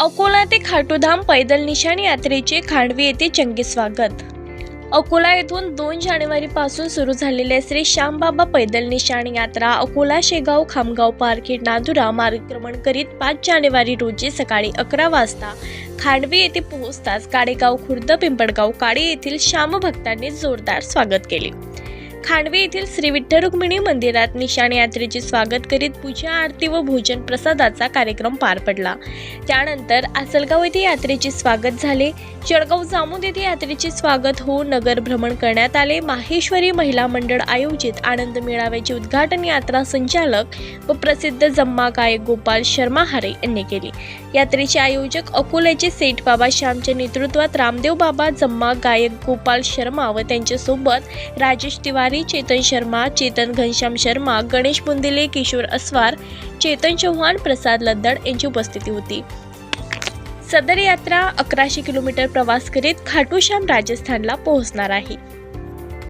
अकोला ते खाटूधाम पैदल निशाण यात्रेचे खांडवी येथे चंगी स्वागत. अकोला येथून दोन जानेवारीपासून सुरू झालेल्या श्री श्यामबाबा पैदल निशाण यात्रा अकोला शेगाव खामगाव पारखेड नादुरा मार्गक्रमण करीत पाच जानेवारी रोजी सकाळी अकरा वाजता खांडवी येथे पोहोचताच काडेगाव खुर्द पिंपळगाव काडे येथील श्यामभक्तांनी जोरदार स्वागत केले. खांडवी येथील श्री विठ्ठल रुक्मिणी मंदिरात निशाण यात्रेचे स्वागत करीत पूजा आरती व भोजन प्रसादाचा कार्यक्रम पार पडला. त्यानंतर आसलगाव येथे यात्रेचे स्वागत झाले. जळगाव जामोद येथे यात्रेचे स्वागत होऊन नगर भ्रमण करण्यात आले. माहेश्वरी महिला मंडळ आयोजित आनंद मेळाव्याचे उद्घाटन यात्रा संचालक व प्रसिद्ध जम्मा गायक गोपाल शर्मा हारे यांनी केले. यात्रेचे आयोजक अकोल्याचे सेठ बाबा श्यामच्या नेतृत्वात रामदेव बाबा जम्मा गायक गोपाल शर्मा व त्यांच्यासोबत राजेश तिवारी चेतन शर्मा चेतन घनश्याम शर्मा गणेश बुंदिले किशोर अस्वार चेतन चव्हाण प्रसाद लद्दड यांची उपस्थिती होती. सदर यात्रा अकराशे किलोमीटर प्रवास करीत खाटूश्याम राजस्थानला पोहोचणार आहे.